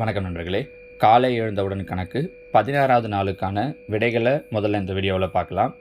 வணக்கம் நண்பர்களே. காலை எழுந்தவுடன் கணக்கு பதினாறாவது நாளுக்கான விடைகளை முதல்ல இந்த வீடியோவில் பார்க்கலாம்.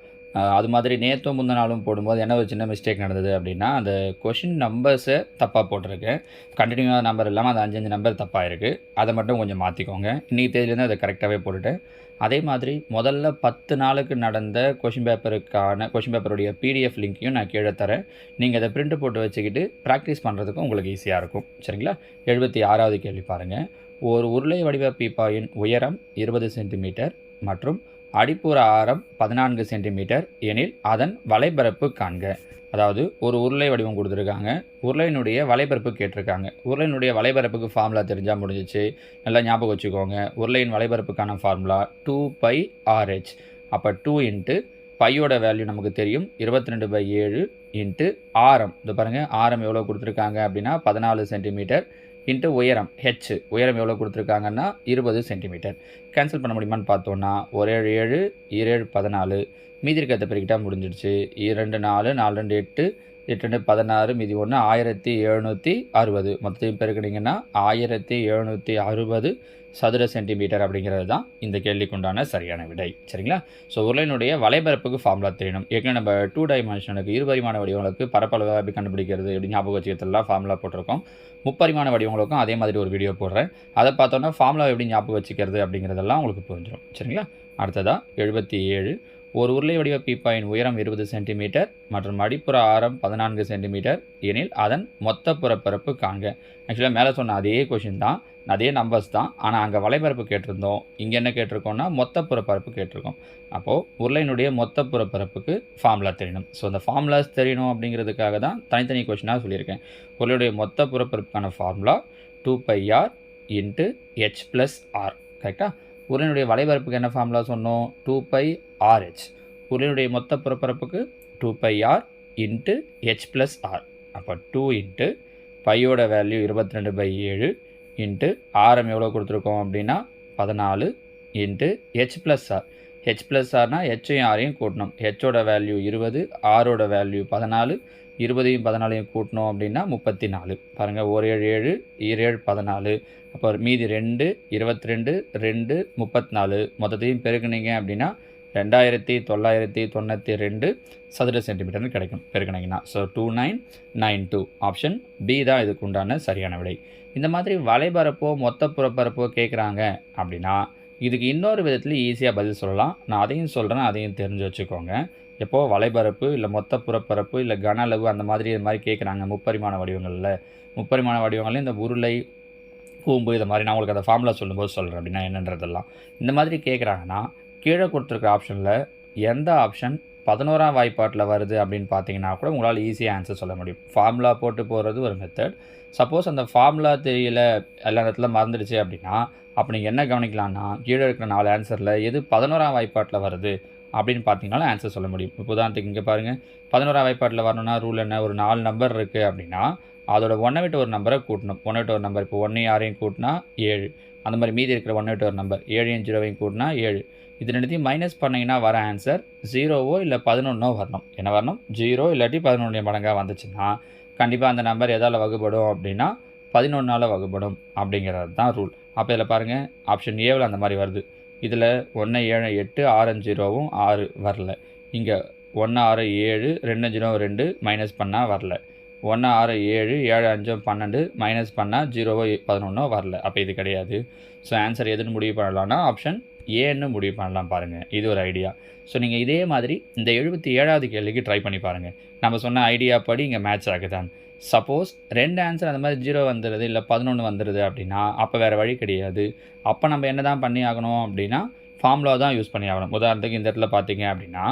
அது மாதிரி நேற்றும் முந்த நாளும் போடும்போது என்ன ஒரு சின்ன மிஸ்டேக் நடந்தது அப்படின்னா அந்த கொஷின் நம்பர்ஸை தப்பாக போட்டிருக்கேன். கண்டினியூவாக நம்பர் இல்லாமல் அந்த அஞ்சஞ்சு நம்பர் தப்பாக இருக்குது அதை மட்டும் கொஞ்சம் மாற்றிக்கோங்க இன்றைக்கி தேதியிலேருந்து அதை கரெக்டாகவே போட்டுட்டேன். அதே மாதிரி முதல்ல பத்து நாளுக்கு நடந்த கொஷின் பேப்பருக்கான கொஷின் பேப்பருடைய பிடிஎஃப் லிங்க்கையும் நான் கீழே தரேன். நீங்கள் அதை பிரிண்ட் போட்டு வச்சுக்கிட்டு ப்ராக்டிஸ் பண்ணுறதுக்கும் உங்களுக்கு ஈஸியாக இருக்கும். சரிங்களா? எழுபத்தி ஆறாவது கேள்வி பாருங்கள் ஒரு உருளை வடிவ பீப்பாயின் உயரம் இருபது சென்டிமீட்டர் மற்றும் அடிப்புற ஆரம் பதினான்கு சென்டிமீட்டர் எனில் அதன் வலைபரப்பு காண்க. அதாவது ஒரு உருளை வடிவம் கொடுத்துருக்காங்க. உருளையினுடைய வலைபரப்பு கேட்டிருக்காங்க. உருளையினுடைய வலைபரப்புக்கு ஃபார்முலா தெரிஞ்சால் முடிஞ்சிச்சு. நல்லா ஞாபகம் வச்சுக்கோங்க. உருளையின் வலைபரப்புக்கான formula two pi R H அப்போ டூ இன்ட்டு பையோட வேல்யூ நமக்கு தெரியும். இருபத்தி ரெண்டு பை ஏழு இன்ட்டு ஆரம். இது பாருங்கள் ஆரம் எவ்வளோ கொடுத்துருக்காங்க அப்படின்னா பதினாலு சென்டிமீட்டர் இன்ட்டு உயரம் ஹெச் உயரம் எவ்வளோ கொடுத்துருக்காங்கன்னா இருபது சென்டிமீட்டர். கேன்சல் பண்ண முடியுமான்னு பார்த்தோன்னா ஒரு ஏழு ஏழு ஏழு பதினாலு. மீதி இருக்கிறத பெருக்கிட்டால் முடிஞ்சிடுச்சு. இரண்டு நாலு நாலு ரெண்டு எட்டு எட்டு பதினாறு மீதி ஒன்று ஆயிரத்தி எழுநூற்றி அறுபது. மொத்தத்தையும் பெருக்கினீங்கன்னா ஆயிரத்தி எழுநூற்றி அறுபது சதுர சென்டிமீட்டர் அப்படிங்கிறது தான் இந்த கேள்விக்குண்டான சரியான விடை. சரிங்களா? ஸோ உருளையினுடைய வலைபரப்புக்கு ஃபார்முலா தெரியணும் ஏற்கனவே நம்ம டூ டைமென்ஷனுக்கு இருபரிமாண வடிவங்களுக்கு பரப்பளவு எப்படி கண்டுபிடிக்கிறது எப்படி ஞாபகம் வச்சுக்கிறதுலாம் ஃபார்முலா போட்டிருக்கோம். முப்பரிமாண வடிவங்களுக்கும் அதே மாதிரி ஒரு வீடியோ போடுறேன். அதை பார்த்தோன்னா ஃபார்முலா எப்படி ஞாபகம் வச்சுக்கிறது அப்படிங்கிறதெல்லாம் உங்களுக்கு புரிஞ்சிடும் சரிங்களா? அடுத்ததாக எழுபத்தி ஏழு ஒரு உருளை வடிவ பீப்பாயின் உயரம் இருபது சென்டிமீட்டர் மற்றும் அடிப்புற ஆரம் பதினான்கு சென்டிமீட்டர். எனில் அதன் மொத்த புறப்பரப்பு காண்க. ஆக்சுவலாக மேலே சொன்ன அதே கொஷின் தான் அதே நம்பர்ஸ் தான். ஆனால் அங்கே வலைபரப்பு கேட்டிருந்தோம். இங்கே என்ன கேட்டிருக்கோம்னா மொத்த புறப்பரப்பு கேட்டிருக்கோம். அப்போது உருளையினுடைய மொத்த புறப்பரப்புக்கு ஃபார்முலா தெரியணும். ஸோ அந்த ஃபார்முலாஸ் தெரியணும் அப்படிங்கிறதுக்காக தான் தனித்தனி கொஷினாக சொல்லியிருக்கேன். உருளையுடைய மொத்த புறப்பரப்புக்கான formula two pi R into H plus R கரெக்டாக உருளையினுடைய வலைபரப்புக்கு என்ன ஃபார்முலா சொன்னோம்? டூ பை ஆர்ஹெச் உருளையினுடைய மொத்த புறப்பரப்புக்கு two pi R into H plus R அப்போ டூ இன்ட்டு பையோட வேல்யூ இருபத்தி ரெண்டு பை ஏழு இன்ட்டு ஆரம் எவ்வளோ கொடுத்துருக்கோம் அப்படின்னா பதினாலு into H plus R H plus ஆர்னால் ஹெச்சையும் ஆரையும் கூட்டணும். ஹெச்சோட வேல்யூ இருபது ஆரோட வேல்யூ பதினாலு இருபதையும் பதினாலையும் கூட்டணும் அப்படின்னா முப்பத்தி நாலு பாருங்கள் ஒரு ஏழு ஏழு ஈரேழு பதினாலு. அப்போ மீதி ரெண்டு இருபத்தி ரெண்டு ரெண்டு முப்பத்தி நாலு மொத்தத்தையும் பெருக்குனீங்க அப்படின்னா ரெண்டாயிரத்தி தொள்ளாயிரத்தி தொண்ணூற்றி ரெண்டு சதுர சென்டிமீட்டர்னு கிடைக்கும் பெருக்கினீங்கன்னா. So two nine nine two option B தான் இதுக்கு உண்டான சரியான விடை. இந்த மாதிரி வலைபரப்போ மொத்த புறப்பரப்போ கேட்குறாங்க அப்படின்னா இதுக்கு இன்னொரு விதத்தில் ஈஸியாக பதில் சொல்லலாம். நான் அதையும் சொல்கிறேன் அதையும் தெரிஞ்சு வச்சுக்கோங்க. எப்போ வலைபரப்பு இல்லை மொத்த புறப்பரப்பு இல்லை கன அளவு அந்த மாதிரி இது மாதிரி கேட்குறாங்க முப்பரிமாண வடிவங்களில். முப்பரிமாண வடிவங்களில் இந்த உருளை கூம்பு இது மாதிரி நான் உங்களுக்கு அந்த ஃபார்முலா சொல்லும்போது சொல்கிறேன் அப்படின்னா என்னன்றதெல்லாம். இந்த மாதிரி கேட்குறாங்கன்னா கீழே கொடுத்துருக்க ஆப்ஷனில் எந்த ஆப்ஷன் பதினோராம் வாய்ப்பாட்டில் வருது அப்படின்னு பார்த்தீங்கன்னா கூட உங்களால் ஈஸியாக ஆன்சர் சொல்ல முடியும். ஃபார்முலா போட்டு போகிறது ஒரு மெத்தட் சப்போஸ் அந்த ஃபார்முலா தெரியல எல்லா இடத்துல மறந்துடுச்சு அப்படின்னா அப்போ நீங்கள் என்ன கவனிக்கலாம்னா கீழே இருக்கிற நாலு ஆன்சரில் எது பதினோராம் வாய்ப்பாட்டில் வருது? அப்படின்னு பார்த்தீங்கனாலும் ஆன்சர் சொல்ல முடியும். இப்போ உதாரணத்துக்கு இங்கே பாருங்கள் பதினோராம் வாய்ப்பாட்டில் வரணும்னா ரூல் என்ன? ஒரு நாலு நம்பர் இருக்குது அப்படின்னா அதோட ஒன்றை விட்டு ஒரு நம்பரை கூட்டணும். ஒன்றை விட்டு ஒரு நம்பர் இப்போ ஒன்றையும் ஆறையும் கூட்டினா ஏழு. அந்த மாதிரி மீதி இருக்கிற ஒன்றை விட்டு ஒரு நம்பர் ஏழையும் ஜீரோவையும் கூட்டினா ஏழு. இது ரெண்டுத்தையும் மைனஸ் பண்ணிங்கன்னா வர ஆன்சர் ஜீரோவோ இல்லை பதினொன்றோ வரணும். என்ன வரணும்? ஜீரோ இல்லாட்டி பதினொன்றைய மடங்காக வந்துச்சுன்னா கண்டிப்பாக அந்த நம்பர் எதால் வகுப்படும் அப்படின்னா பதினொன்றால் வகுப்படும் அப்படிங்கிறது தான் ரூல் அப்போ இதில் பாருங்கள் ஆப்ஷன் ஏவில் அந்த மாதிரி வருது. இதில் ஒன்று ஏழு எட்டு ஆறு ஜீரோவும் ஆறு வரல. இங்கே ஒன்று ஆறு ஏழு ரெண்டு ஜீரோ ரெண்டு மைனஸ் பண்ணால் வரல. ஒன்று ஆறு ஏழு ஏழு அஞ்சு பன்னெண்டு மைனஸ் பண்ணால் ஜீரோவோ பதினொன்றோ வரல. அப்போ இது கிடையாது. ஸோ ஆன்சர் எதுன்னு முடிவு பண்ணலாம்னா ஆப்ஷன் ஏன்னு முடிவு பண்ணலாம் பாருங்கள் இது ஒரு ஐடியா ஸோ நீங்கள் இதே மாதிரி இந்த எழுபத்தி ஏழாவது கேள்விக்கு ட்ரை பண்ணி பாருங்கள் நம்ம சொன்ன ஐடியா படி இங்கே மேட்ச் ஆகுதான் சப்போஸ் ரெண்டு ஆன்சர் அந்த மாதிரி ஜீரோ வந்துடுது இல்லை பதினொன்று வந்துடுது அப்படின்னா அப்போ வேறு வழி கிடையாது. அப்போ நம்ம என்ன தான் பண்ணி ஆகணும் அப்படின்னா ஃபார்முலா தான் யூஸ் பண்ணி ஆகணும். உதாரணத்துக்கு இந்த இடத்துல பார்த்தீங்க அப்படின்னா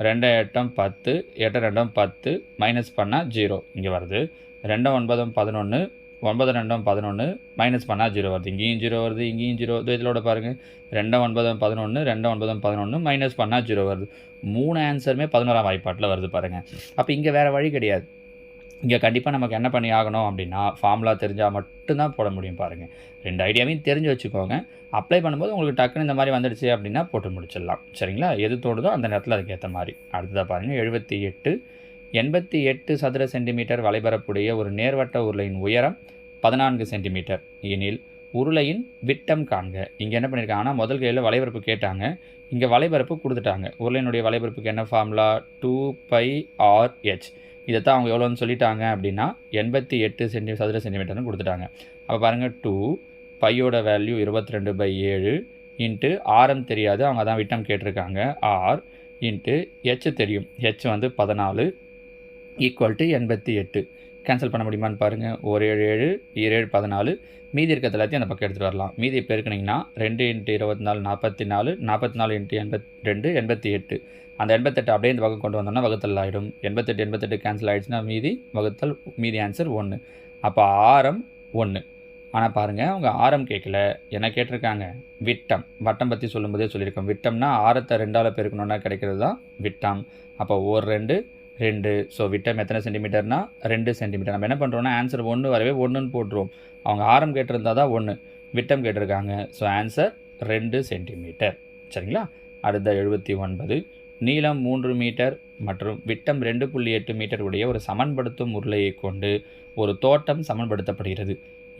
ரெண்டு எட்டம் பத்து எட்டு ரெண்டும் பத்து மைனஸ் பண்ணால் ஜீரோ இங்கே வருது. ரெண்டும் ஒன்பதும் பதினொன்று ஒன்பது ரெண்டும் பதினொன்று மைனஸ் பண்ணால் ஜீரோ வருது. இங்கேயும் ஜீரோ வருது இங்கேயும் ஜீரோ இதோட பாருங்கள் ரெண்டும் ஒன்பதும் பதினொன்று ரெண்டும் ஒன்பதும் பதினொன்று மைனஸ் பண்ணால் ஜீரோ வருது. மூணு ஆன்சருமே பதினோராம் வாய்ப்பாட்டில் வருது பாருங்கள் அப்போ இங்கே வேறு வழி கிடையாது. இங்கே கண்டிப்பாக நமக்கு என்ன பண்ணி ஆகணும் அப்படின்னா ஃபார்முலா தெரிஞ்சால் மட்டும்தான் போட முடியும் பாருங்கள் ரெண்டு ஐடியாவையும் தெரிஞ்சு வச்சுக்கோங்க. அப்ளை பண்ணும்போது உங்களுக்கு டக்குன்னு இந்த மாதிரி வந்துடுச்சு அப்படின்னா போட்டு முடிச்சிடலாம். சரிங்களா? எது தோடுதோ அந்த நேரத்தில் அதுக்கேற்ற மாதிரி. அடுத்ததாக பாருங்கள் எழுபத்தி எட்டு எண்பத்தி எட்டு சதுர சென்டிமீட்டர் வலைபெறக்கூடிய ஒரு நேர்வட்ட உருளையின் உயரம் பதினான்கு சென்டிமீட்டர். எனில் உருளையின் விட்டம் காண்க. இங்கே என்ன பண்ணியிருக்காங்கன்னா முதல் கையில் வலைபரப்பு கேட்டாங்க. இங்கே வலைபரப்பு கொடுத்துட்டாங்க. உருளையினுடைய வலைபரப்புக்கு என்ன formula two pi R H இதை தான் அவங்க எவ்வளோன்னு சொல்லிட்டாங்க அப்படின்னா எண்பத்தி எட்டு சென்டி சதுர சென்டிமீட்டர்னு கொடுத்துட்டாங்க. அப்போ பாருங்கள் டூ பையோட வேல்யூ இருபத்தி ரெண்டு பை ஏழு இன்ட்டு ஆரம் தெரியாது. அவங்க தான் விட்டம் கேட்டிருக்காங்க. ஆர் இன்ட்டு ஹெச் தெரியும். ஹெச் வந்து பதினாலு ஈக்குவல் டு எண்பத்தி எட்டு. கேன்சல் பண்ண முடியுமான்னு பாருங்கள் ஒரு ஏழு ஏழு ஏழு பதினாலு. மீதி இருக்கிறது எல்லாத்தையும் அந்த பக்கம் எடுத்துகிட்டு வரலாம். மீதி இப்போ பெருக்குனிங்கன்னா ரெண்டு இன்ட்டு இருபத்தி நாலு நாற்பத்தி நாலு நாற்பத்தி நாலு இன்ட்டு எண்பத் ரெண்டு எண்பத்தி எட்டு. அந்த எண்பத்தெட்டு அப்படியே இந்த பக்கம் கொண்டு வந்தோம்னா வகுத்தல் ஆகிடும் எண்பத்தெட்டு எண்பத்தெட்டு கேன்சல் ஆகிடுச்சுன்னா மீதி வகுத்தல் மீதி ஆன்சர் ஒன்று அப்போ ஆரம் ஒன்று ஆனால் பாருங்கள் அவங்க ஆரம் கேட்கல. என்ன கேட்டிருக்காங்க? விட்டம். வட்டம் பற்றி சொல்லும்போதே சொல்லியிருக்கோம். விட்டம்னா ஆரத்தை ரெண்டால் பெருக்கணுன்னா கிடைக்கிறது தான் விட்டம். அப்போ ஒரு ரெண்டு ரெண்டு. ஸோ விட்டம் எத்தனை சென்டிமீட்டர்னால் ரெண்டு சென்டிமீட்டர் நம்ம என்ன பண்ணுறோம்னா ஆன்சர் ஒன்று வரவே ஒன்றுன்னு போட்டுருவோம். அவங்க ஆரம் கேட்டிருந்தா தான் ஒன்று விட்டம் கேட்டிருக்காங்க. ஸோ ஆன்சர் ரெண்டு சென்டிமீட்டர் சரிங்களா? அடுத்த எழுபத்தி ஒன்பது. நீளம் மூன்று மீட்டர் மற்றும் விட்டம் ரெண்டு புள்ளி எட்டு மீட்டர் உடைய ஒரு சமன்படுத்தும் உருளையை கொண்டு ஒரு தோட்டம் சமன்படுத்தப்படுகிறது.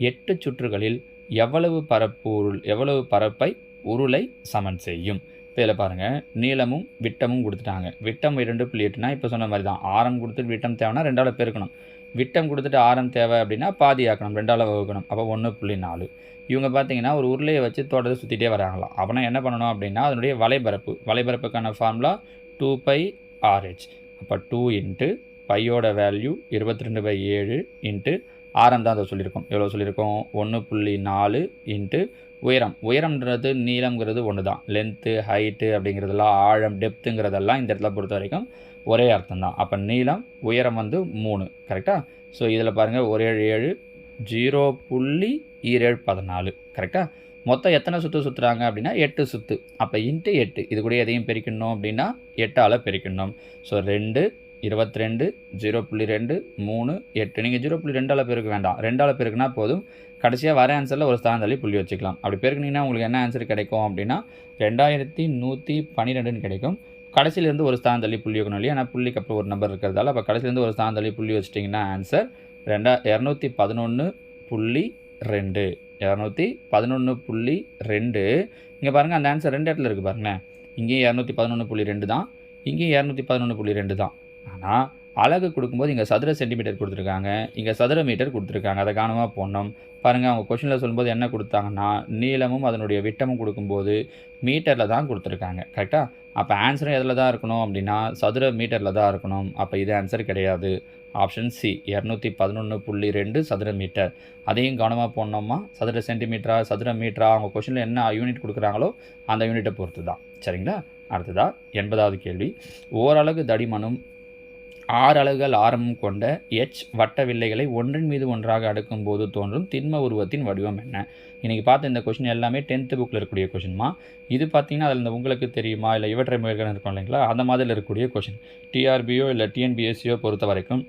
எட்டு சுற்றுகளில் எவ்வளவு பரப்பு உருள் எவ்வளவு பரப்பை உருளை சமன் செய்யும்? இதில் பாருங்கள் நீளமும் விட்டமும் கொடுத்துட்டாங்க. விட்டம் இரண்டு புள்ளி எட்டுனா இப்போ சொன்ன மாதிரி தான் ஆரம் கொடுத்துட்டு விட்டம் தேவைன்னா ரெண்டாவில் பெருக்கணும் விட்டம் கொடுத்துட்டு ஆரம் தேவை அப்படின்னா பாதி ஆக்கணும் ரெண்டால் வகுக்கணும். அப்போ ஒன்று புள்ளி நாலு. இவங்க பார்த்தீங்கன்னா ஒரு உருளையை வச்சு தோட்டத்தை சுற்றிட்டே வராங்களாம் அப்படின்னா என்ன பண்ணணும் அப்படின்னா அதனுடைய வலைபரப்பு வலைபரப்புக்கான formula two pi R H அப்போ டூ இன்ட்டு பையோட வேல்யூ இருபத்தி ரெண்டு பை ஏழு இன்ட்டு ஆரம் தான் அதை சொல்லியிருக்கோம். எவ்வளோ சொல்லியிருக்கோம்? ஒன்று புள்ளி நாலு இன்ட்டு உயரம். உயரம்ன்றது நீளம்ங்கிறது ஒன்று தான் லென்த்து ஹைட்டு அப்படிங்கிறதெல்லாம் ஆழம் டெப்த்துங்கிறதெல்லாம் இந்த இடத்துல பொறுத்த வரைக்கும் ஒரே அர்த்தம் தான் அப்போ நீளம் உயரம் வந்து மூணு கரெக்டாக ஸோ இதில் பாருங்கள் ஒரு ஏழு ஏழு ஜீரோ புள்ளி ஈரேழு பதினாலு கரெக்டாக மொத்தம் எத்தனை சுற்று சுற்றுறாங்க அப்படின்னா எட்டு சுற்று அப்போ இன்ட்டு எட்டு இது கூட எதையும் பிரிக்கணும் அப்படின்னா எட்டால் பிரிக்கணும். ஸோ ரெண்டு இருபத்தி ரெண்டு ஜீரோ புள்ளி ரெண்டு மூணு எட்டு. நீங்கள் ஜீரோ புள்ளி ரெண்டால் பெருக்க வேண்டாம். ரெண்டால் பெருக்குனா போதும். கடைசியாக வர ஆன்சரில் ஒரு ஸ்தானம் தள்ளி புள்ளி வச்சுக்கலாம். அப்படி பெருக்குனீங்கன்னா உங்களுக்கு என்ன ஆன்சர் கிடைக்கும் அப்படின்னா ரெண்டாயிரத்தி நூற்றி பன்னிரெண்டுன்னு கிடைக்கும். கடைசியிலேருந்து ஒரு ஸ்தானம் தள்ளி புள்ளி வைக்கணும் இல்லையா? ஆனால் புள்ளிக்கு அப்புறம் ஒரு நம்பர் இருக்கிறதால அப்போ கடைசியிலேருந்து ஒரு ஸ்தானம் தள்ளி புள்ளி வச்சிட்டிங்கன்னா ஆன்சர் ரெண்டா இரநூத்தி பதினொன்று புள்ளி ரெண்டு. இரநூத்தி பதினொன்று புள்ளி ரெண்டு. இங்கே பாருங்கள் அந்த ஆன்சர் ரெண்டு இடத்துல இருக்குது பாருங்களேன். இங்கேயும் இரநூத்தி பதினொன்று புள்ளி ரெண்டு தான் இங்கேயும் இரநூத்தி பதினொன்று புள்ளி ரெண்டு தான். ஆனால் அழகு கொடுக்கும்போது இங்கே சதுர சென்டிமீட்டர் கொடுத்துருக்காங்க. இங்கே சதுர மீட்டர் கொடுத்துருக்காங்க. அதை கவனமாக போடணும். பாருங்கள் அவங்க கொஷினில் சொல்லும்போது என்ன கொடுத்தாங்கன்னா நீளமும் அதனுடைய விட்டமும் கொடுக்கும்போது மீட்டரில் தான் கொடுத்துருக்காங்க. கரெக்டாக அப்போ ஆன்சரும் எதில் தான் இருக்கணும் அப்படின்னா சதுர மீட்டரில் தான் இருக்கணும். அப்போ இது ஆன்சர் கிடையாது. ஆப்ஷன் சி இரநூத்தி பதினொன்று புள்ளி ரெண்டு சதுர மீட்டர் அதையும் கவனமாக போடணுமா? சதுர சென்டிமீட்டரா சதுர மீட்டரா அவங்க கொஷினில் என்ன யூனிட் கொடுக்குறாங்களோ அந்த யூனிட்டை பொறுத்து தான் சரிங்களா? அடுத்ததாக எண்பதாவது கேள்வி. ஓரளவு தடிமனும் ஆறு அலகுகள் ஆரம்பம் கொண்ட எச் வட்ட வில்லைகளை ஒன்றின் மீது ஒன்றாக அடுக்கும் போது தோன்றும் திண்ம உருவத்தின் வடிவம் என்ன? இன்றைக்கி பார்த்த இந்த கொஷின் எல்லாமே டென்த்து புக்கில் இருக்கக்கூடிய கொஷின்மா இது பார்த்தீங்கன்னா அதில் இந்த உங்களுக்கு தெரியுமா? இல்லை இவற்றை முயல்கள் இருக்கும் இல்லைங்களா? அந்த மாதிரி இருக்கக்கூடிய கொஷின் டிஆர்பியோ இல்லை டிஎன்பிஎஸ்சியோ பொறுத்த வரைக்கும்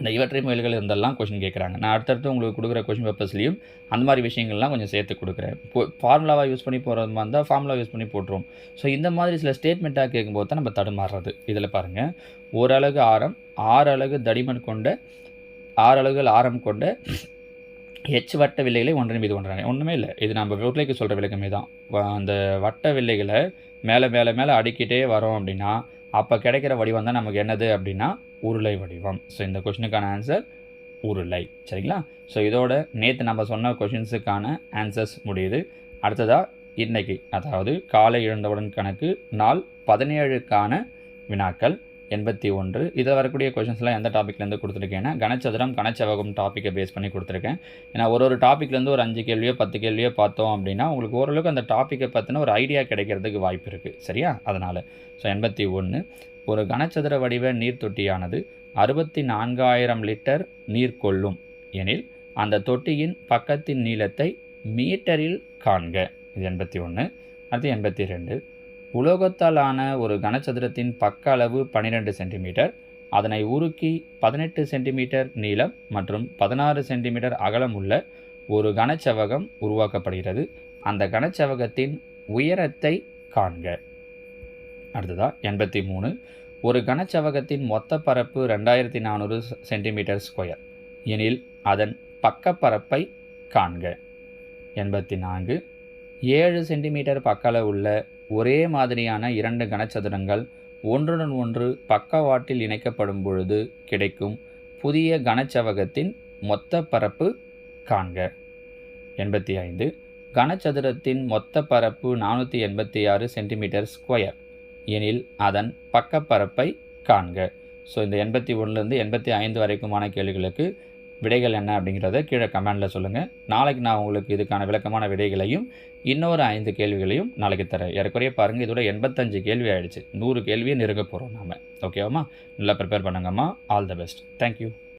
இந்த இவற்றை முயல்கள் இருந்தெல்லாம் கொஷின் கேட்குறாங்க. நான் அடுத்தடுத்து உங்களுக்கு கொடுக்குற கொஷின் பேப்பர்ஸ்லையும் அந்த மாதிரி விஷயங்கள்லாம் கொஞ்சம் சேர்த்து கொடுக்குறேன். இப்போ ஃபார்முலாவாக யூஸ் பண்ணி போகிறது மாதிரி இருந்தால் ஃபார்முலா யூஸ் பண்ணி போட்டுருவோம் ஸோ இந்த மாதிரி சில ஸ்டேட்மெண்ட்டாக கேட்கும்போது தான் நம்ம தடுமாறுறது. இதில் பாருங்கள் ஒரு அலகு ஆரம் ஆறு அலகு தடிமன் கொண்ட ஆறு அலகுகள் ஆரம் கொண்ட எச் வட்ட வில்லைகளை ஒன்றின் மீது ஒன்றாங்க ஒன்றுமே இல்லை. இது நம்ம விலைக்கு சொல்கிற விளக்கமே தான். அந்த வட்ட வில்லைகளை மேலே மேலே மேலே அடிக்கிட்டே வரோம் அப்படின்னா அப்போ கிடைக்கிற வடிவம் தான் நமக்கு என்னது அப்படின்னா உருளை வடிவம். ஸோ இந்த கொஷினுக்கான ஆன்சர் உருளை. சரிங்களா? ஸோ இதோட நேற்று நம்ம சொன்ன கொஷின்ஸுக்கான ஆன்சர்ஸ் முடியுது. அடுத்ததாக இன்னைக்கு அதாவது காலை எழுந்தவுடன் கணக்கு நாள் பதினேழுக்கான வினாக்கள். எண்பத்தி ஒன்று. இதில் வரக்கூடிய கொஷின்ஸ்லாம் எந்த டாப்பிக்லேருந்து கொடுத்துருக்கேன்னா கனச்சதுரம் கனச்சவகம் டாப்பிக்கை பேஸ் பண்ணி கொடுத்துருக்கேன். ஏன்னா ஒரு ஒரு டாப்பிக்லேருந்து ஒரு அஞ்சு கேள்வியோ பத்து கேள்வியோ பார்த்தோம் அப்படின்னா உங்களுக்கு ஓரளவுக்கு அந்த டாப்பிக்கை பற்றின ஒரு ஐடியா கிடைக்கிறதுக்கு வாய்ப்பு இருக்குது சரியா? அதனால். ஸோ எண்பத்தி ஒன்று. ஒரு கனச்சதுர வடிவ நீர் தொட்டியானது அறுபத்தி நான்காயிரம் லிட்டர் நீர் கொள்ளும் எனில் அந்த தொட்டியின் பக்கத்தின் நீளத்தை மீட்டரில் காண்க. இது எண்பத்தி ஒன்று. அடுத்து எண்பத்தி ரெண்டு. உலோகத்தாலான ஒரு கனச்சதுரத்தின் பக்க அளவு பன்னிரெண்டு சென்டிமீட்டர் அதனை உருக்கி பதினெட்டு சென்டிமீட்டர் நீளம் மற்றும் பதினாறு சென்டிமீட்டர் அகலம் உள்ள ஒரு கனச்சவகம் உருவாக்கப்படுகிறது. அந்த கனச்சவகத்தின் உயரத்தை காண்க. அடுத்ததா எண்பத்தி மூணு. ஒரு கனச்சவகத்தின் மொத்த பரப்பு ரெண்டாயிரத்தி நானூறு சென்டிமீட்டர் ஸ்கொயர். எனில் அதன் பக்கப்பரப்பை காண்க. எண்பத்தி நான்கு. ஏழு சென்டிமீட்டர் பக்கள உள்ள ஒரே மாதிரியான இரண்டு கனச்சதுரங்கள் ஒன்றுடன் ஒன்று பக்கவாட்டில் இணைக்கப்படும் பொழுது கிடைக்கும் புதிய கனச்சவகத்தின் மொத்த பரப்பு காண்க. எண்பத்தி ஐந்து. கனச்சதுரத்தின் மொத்த பரப்பு நானூற்றி எண்பத்தி ஆறு சென்டிமீட்டர் ஸ்கொயர். எனில் அதன் பக்கப்பரப்பை காண்க. ஸோ இந்த எண்பத்தி ஒன்றுலேருந்து எண்பத்தி ஐந்து வரைக்குமான கேள்விகளுக்கு விடைகள் என்ன அப்படிங்கிறத கீழே கமெண்டில் சொல்லுங்கள் நாளைக்கு நான் உங்களுக்கு இதுக்கான விளக்கமான விடைகளையும் இன்னொரு ஐந்து கேள்விகளையும் நாளைக்கு தரேன். ஏறக்குறைய பாருங்கள் இதோட எண்பத்தஞ்சு கேள்வி ஆகிடுச்சு நூறு கேள்வியை நெருங்க போகிறோம் நாம. ஓகேவாம்மா நல்லா prepare பண்ணுங்கம்மா. All the best thank you